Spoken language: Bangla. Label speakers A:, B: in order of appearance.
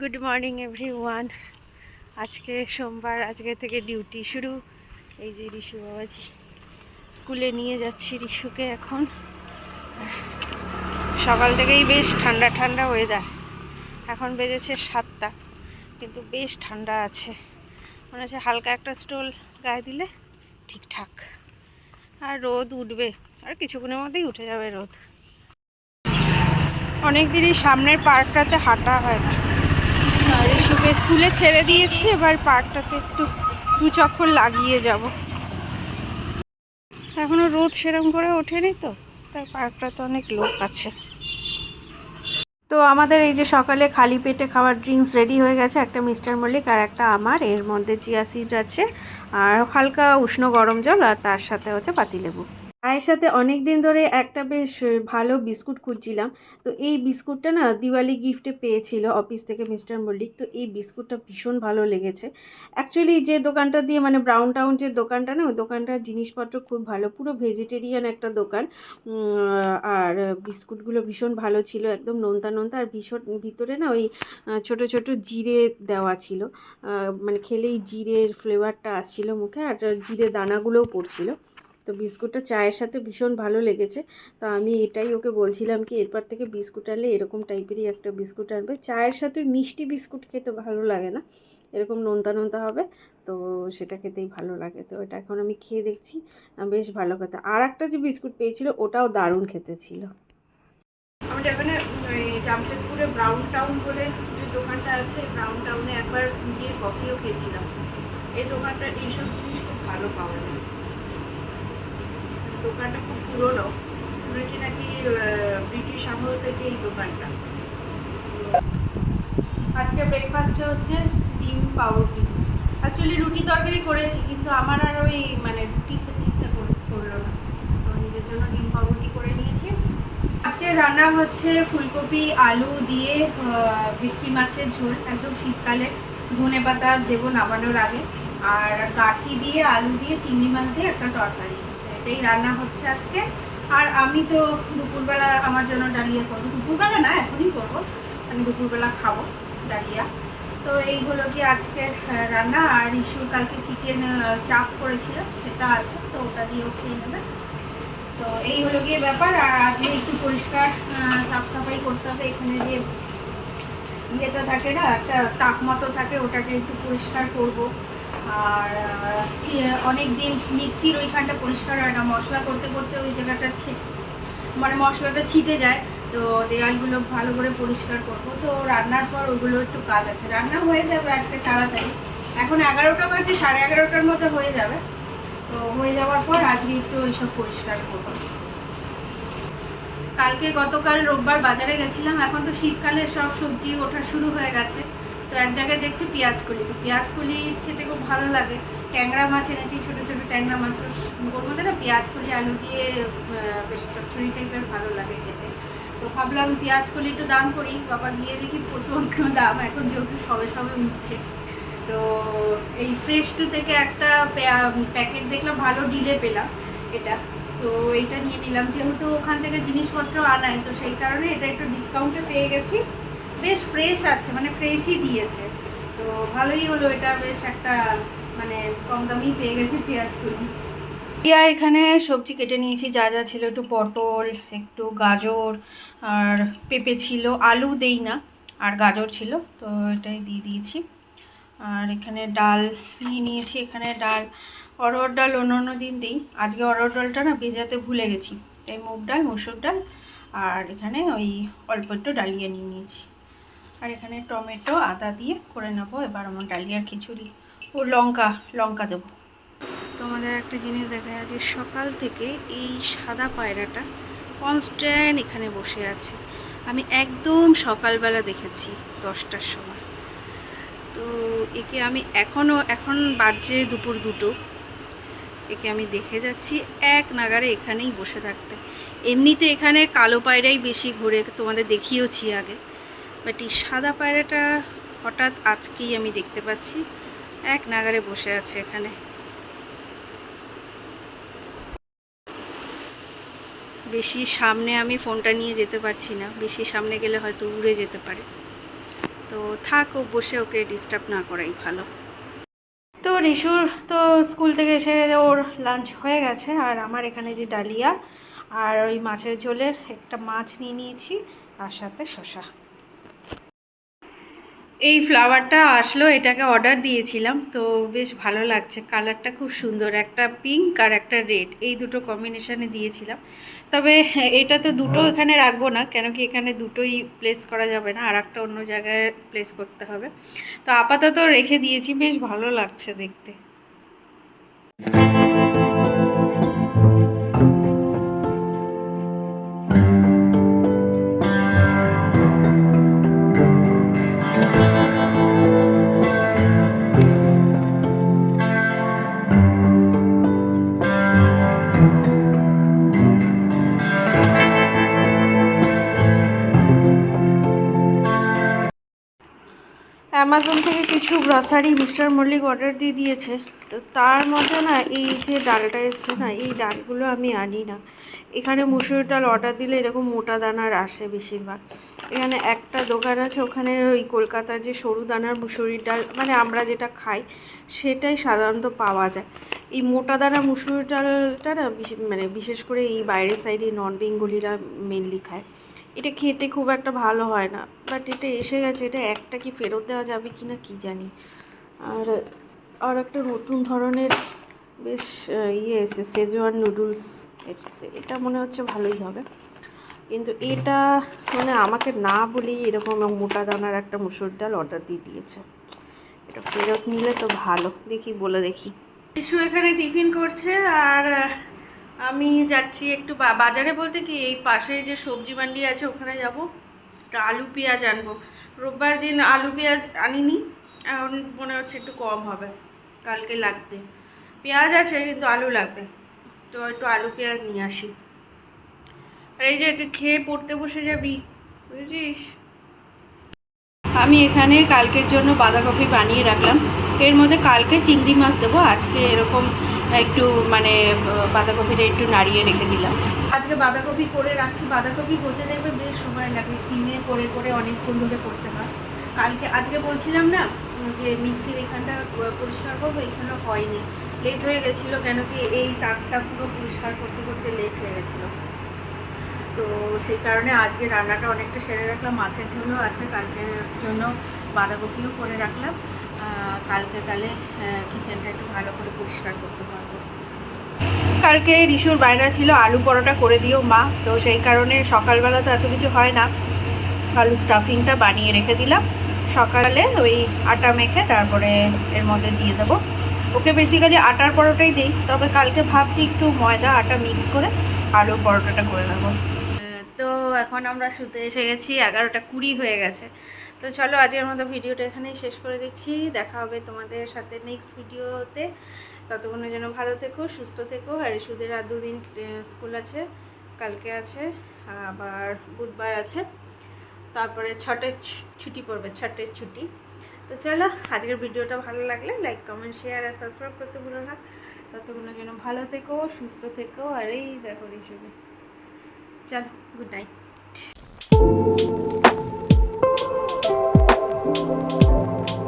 A: গুড মর্নিং এভরি ওয়ান আজকে সোমবার, আজকে থেকে ডিউটি শুরু। এই যে রিশু বাবাজি, স্কুলে নিয়ে যাচ্ছি রিশুকে এখন। সকাল থেকেই বেশ ঠান্ডা ঠান্ডা ওয়েদার এখন বেজেছে সাতটা, কিন্তু বেশ ঠান্ডা আছে। মনে হচ্ছে হালকা একটা স্টোল গায়ে দিলে ঠিকঠাক। আর রোদ উঠবে, আর কিছুক্ষণের মধ্যেই উঠে যাবে রোদ। অনেক দিনই সামনের পার্কটাতে হাঁটা হয় না। ইস্যুকে স্কুলে ছেড়ে দিয়েছি, এবার পার্কটাতে একটু দু চক্কর লাগিয়ে যাব। এখনও রোদ সেরম করে ওঠেনি তো, তাই পার্কটাতে অনেক লোক আছে। তো আমাদের এই যে সকালে খালি পেটে খাওয়ার ড্রিঙ্কস রেডি হয়ে গেছে, একটা মিস্টার মল্লিক আর একটা আমার, এর মধ্যে চিয়া সিড আছে, আর হালকা উষ্ণ গরম জল, আর তার সাথে হচ্ছে পাতিলেবু। মায়ের সাথে অনেক দিন ধরে একটা বেশ ভালো বিস্কুট খুঁজছিলাম। তো এই বিস্কুটটা না দিওয়ালি গিফটে পেয়েছিল অফিস থেকে মিস্টার মল্লিক। তো এই বিস্কুটটা ভীষণ ভালো লেগেছে। অ্যাকচুয়ালি যে দোকানটা দিয়ে মানে ব্রাউন টাউন যে দোকানটা না, ওই দোকানটার জিনিসপত্র খুব ভালো। পুরো ভেজিটেরিয়ান একটা দোকান। আর বিস্কুটগুলো ভীষণ ভালো ছিল, একদম নোনতা নোনতা। আর ভীষণ ভিতরে না ওই ছোট ছোট জিরে দেওয়া ছিল। মানে খেলেই জিরের ফ্লেভারটা আসছিল মুখে। আর জিরে দানাগুলোও পড়ছিল। তো বিস্কুটটা চায়ের সাথে ভীষণ ভালো লেগেছে। তো আমি এটাই ওকে বলছিলাম কি, এরপর থেকে বিস্কুট আনলে এরকম টাইপেরই একটা বিস্কুট আনবে। চায়ের সাথে মিষ্টি বিস্কুট খেতে ভালো লাগে না, এরকম নোনতা নোনতা হবে, তো সেটা খেতেই ভালো লাগে। তো এটা এখন আমি খেয়ে দেখছি বেশ ভালো খেতে আর একটা যে বিস্কুট পেয়েছিল, ওটাও দারুণ খেতে ছিল। আমাদের এখানে ওই জামশেদপুরে ব্রাউন টাউন বলে যে দোকানটা আছে, ব্রাউন টাউনে একবার গিয়ে কফিও খেয়েছিলাম। এই দোকানটা এইসব জিনিস খুব ভালো পাওয়া যায়। দোকানটা খুব পুরনো। শুনেছি নাকি ব্রিটিশ আমল থেকে এই দোকানটা। আজকে ব্রেকফাস্টে হচ্ছে ডিম, পাউরুটি। অ্যাকচুয়ালি রুটি তরকারি করেছি, কিন্তু আমার আর ওই মানে রুটি খেতে ইচ্ছা করল না। তো নিজের জন্য ডিম, পাউরুটি করে নিয়েছি। আজকে রান্না হচ্ছে ফুলকপি, আলু দিয়ে ভেটকি মাছের ঝোল, একদম শীতকালে। ধনে পাতা দেবো নামানোর আগে। আর কাঠি দিয়ে, আলু দিয়ে, চিংড়ি মাছ দিয়ে একটা তরকারি। এটাই রান্না হচ্ছে আজকে। আর আমি তো দুপুরবেলা আমার জন্য ডালিয়া করব। দুপুরবেলা না, এখনই করব। আমি দুপুরবেলা খাব ডালিয়া। তো এই হলো কি আজকের রান্না। আর ইস্যুর কালকে চিকেন চাপ করেছিল, সেটা আছে, তো ওটা দিয়েও খেয়ে নেবে। তো এই হলো গিয়ে ব্যাপার। আর আজকে একটু পরিষ্কার সাফ সাফাই করতে হবে। এখানে যে ইয়েটা থাকে না, একটা মতো থাকে, ওটাকে একটু পরিষ্কার করব। আর অনেক দিন মিক্সির ওইখানটা পরিষ্কার হয় না, মশলা করতে করতে ওই জায়গাটা মানে মশলাটা ছিটে যায়, তো দেয়ালগুলো ভালো করে পরিষ্কার করব। তো রান্নার পর ওগুলো একটু কাজ আছে। রান্না হয়ে যাবে আজকে তাড়াতাড়ি। এখন এগারোটা বাজে, সাড়ে এগারোটার মধ্যে হয়ে যাবে। তো হয়ে যাওয়ার পর আজকে একটু ওইসব পরিষ্কার করব। কালকে গতকাল রোববার বাজারে গেছিলাম। এখন তো শীতকালে সব সবজি ওঠা শুরু হয়ে গেছে। তো এক জায়গায় দেখছি পেঁয়াজ কলি তো পেঁয়াজ কলি খেতে খুব ভালো লাগে। ট্যাংরা মাছ এনেছি, ছোটো ছোটো ট্যাংরা মাছ। ওর মধ্যে না পেঁয়াজ কলি আলু দিয়ে বেশ চচ্চড়ি টাইপের ভালো লাগে খেতে। তো ভাবলাম পেঁয়াজ কলি একটু দাম করি। বাবা গিয়ে দেখি প্রচণ্ড দাম। এখন যেহেতু সবে সবে উঠছে। তো এই ফ্রেশ টু থেকে একটা প্যাকেট দেখলাম, ভালো ডিলে পেলাম এটা। তো এইটা নিয়ে নিলাম। যেহেতু ওখান থেকে জিনিসপত্র আনাই তো সেই কারণে এটা একটু ডিসকাউন্টে পেয়ে গেছি। বেশ ফ্রেশ আছে মানে ফ্রেশই দিয়েছে। তো ভালোই হলো এটা, বেশ একটা মানে কম দামেই পেয়ে গেছি পেঁয়াজগুলি। ইয়া এখানে সবজি কেটে নিয়েছি, যা যা ছিল, একটু পটল, একটু গাজর, আর পেঁপে ছিল, আলু দেই না, আর গাজর ছিল, তো এটাই দিয়ে দিয়েছি। আর এখানে ডাল নিয়ে নিয়েছি, এখানে ডাল, অরহর ডাল অন্য অন্য দিন দিই। আজকে অরহর ডালটা না ভেজাতে ভুলে গেছি। এই মুগ ডাল, মসুর ডাল, আর এখানে ওই অল্প একটু ডালিয়া নিয়ে নিয়েছি। আর এখানে টমেটো, আদা দিয়ে করে নেব। এবার আমার ডালিয়ার খিচুড়ি। ও লঙ্কা লঙ্কা দেবো। তোমাদের একটা জিনিস দেখা যাচ্ছে, সকাল থেকে এই সাদা পায়রাটা কনস্ট্যান্ট এখানে বসে আছে। আমি একদম সকালবেলা দেখেছি দশটার সময়। তো একে আমি এখনও এখন বাজে দুপুর দুটো। একে আমি দেখে যাচ্ছি এক নাগারে এখানেই বসে থাকতে। এমনিতে এখানে কালো পায়রাই বেশি ঘুরে, তোমাদের দেখিয়েওছি আগে। বাট এই সাদা পায়রাটা হঠাৎ আজকেই আমি দেখতে পাচ্ছি। এক নাগারে বসে আছে এখানে। বেশি সামনে আমি ফোনটা নিয়ে যেতে পারছি না। বেশি সামনে গেলে হয়তো উড়ে যেতে পারে। তো থাক, ও বসে ওকে ডিস্টার্ব না করাই ভালো। তো রিশুর তো স্কুল থেকে এসে ওর লাঞ্চ হয়ে গেছে। আর আমার এখানে যে ডালিয়া আর ওই মাছের ঝোলের একটা মাছ নিয়ে নিয়েছি। আর সাথে শসা। এই ফ্লাওয়ারটা আসলো এটাকে অর্ডার দিয়েছিলাম তো বেশ ভালো লাগছে। কালারটা খুব সুন্দর একটা পিঙ্ক আর একটা রেড এই দুটো কম্বিনেশানে দিয়েছিলাম। তবে এটা তো দুটো এখানে রাখব না কেন কি এখানে দুটোই প্লেস করা যাবে না আর একটা অন্য জায়গায় প্লেস করতে হবে। তো আপাতত রেখে দিয়েছি বেশ ভালো লাগছে দেখতে। অ্যামাজন থেকে কিছু গ্রসারি মিস্টার মল্লিক অর্ডার দিয়ে দিয়েছে। তো তার মধ্যে না, এই যে ডালটা এসছে না, এই ডালগুলো আমি আনি না। এখানে মুসুর ডাল অর্ডার দিলে এরকম মোটা দানার আসে বেশিরভাগ। এখানে একটা দোকান আছে, ওখানে ওই কলকাতার যে সরু দানার মুসুরির ডাল মানে আমরা যেটা খাই, সেটাই সাধারণত পাওয়া যায়। এই মোটা দানা মুসুর ডালটা না মানে বিশেষ করে এই বাইরের সাইডে নন বেঙ্গলিরা মেনলি খায়। এটা খেতে খুব একটা ভালো হয় না। বাট এটা এসে গেছে, এটা একটা কি ফেরত দেওয়া যাবে কি না কী জানি। আর আর একটা নতুন ধরনের বেশ ইয়ে এসে সেজওয়ান নুডলস এসছে। এটা মনে হচ্ছে ভালোই হবে। কিন্তু এটা মানে আমাকে না বলেই এরকম মোটা দানার একটা মুসুর ডাল অর্ডার দিয়ে দিয়েছে। এটা ফেরত নিলে তো ভালো। দেখি, বলে দেখি। শিশু এখানে টিফিন করছে আর আমি যাচ্ছি একটু বাজারে বলতে কি, এই পাশে যে সবজি মান্ডি আছে, ওখানে যাব। একটু আলু পেঁয়াজ আনব। রোববার দিন আলু পেঁয়াজ আনিনি, এখন মনে হচ্ছে একটু কম হবে। কালকে লাগবে। পেঁয়াজ আছে, কিন্তু আলু লাগবে। তো একটু আলু পেঁয়াজ নিয়ে আসি। আর এই যে তুই খেয়ে পড়তে বসে যাবি, বুঝেছিস? আমি এখানে কালকের জন্য বাঁধাকপি বানিয়ে রাখলাম। এর মধ্যে কালকে চিংড়ি মাছ দেবো। আজকে এরকম একটু মানে বাঁধাকপিটা একটু নাড়িয়ে রেখে দিলাম। আজকে বাঁধাকপি করে রাখছি। বাঁধাকপি করতে দেখবে বেশ সময় লাগে। সিমে করে করে অনেকক্ষণ ধরে করতে হয়। কালকে, আজকে বলছিলাম না যে মিক্সির এখানটা পরিষ্কার করব, এখানে হয়নি। লেট হয়ে গেছিল, কেন কি এই তাকটা পুরো পরিষ্কার করতে করতে লেট হয়ে গেছিল। তো সেই কারণে আজকে রান্নাটা অনেকটা সেরে রাখলাম। মাছের ঝোলও আছে, কালকের জন্য বাঁধাকপিও করে রাখলাম। কালকে তাহলে কিচেনটা একটু ভালো করে পরিষ্কার করতে পারব। কালকে রিসুর বাইরে ছিল আলু পরোটা করে দিও মা তো সেই কারণে সকালবেলা তো এত কিছু হয় না। আলু স্টাফিংটা বানিয়ে রেখে দিলাম। সকালে ওই আটা মেখে তারপরে এর মধ্যে দিয়ে দেবো। ওকে বেসিক্যালি আটার পরোটাই দিই তবে কালকে ভাবছি একটু ময়দা আটা মিক্স করে আলু পরোটাটা করে দেবো তো এখন আমরা শুতে এসে গেছি এগারোটা কুড়ি হয়ে গেছে। তো চলো আজকের মতো ভিডিওটা এখানেই শেষ করে দিচ্ছি। দেখা হবে তোমাদের সাথে নেক্সট ভিডিওতে। ততক্ষণের জন্য ভালো থেকো, সুস্থ থেকো। আর সুদের আর দুদিন স্কুল আছে, কালকে আছে, আবার বুধবার আছে। তারপরে ছটের ছুটি পড়বে, ছটের ছুটি। তো চলো, আজকের ভিডিওটা ভালো লাগলে লাইক কমেন্ট শেয়ার আর সাবস্ক্রাইব করতে ভুলো না। ততক্ষণের জন্য ভালো থেকো, সুস্থ থেকো। আর এই দেখো রিসুবে চলো গুড নাইট Thank you.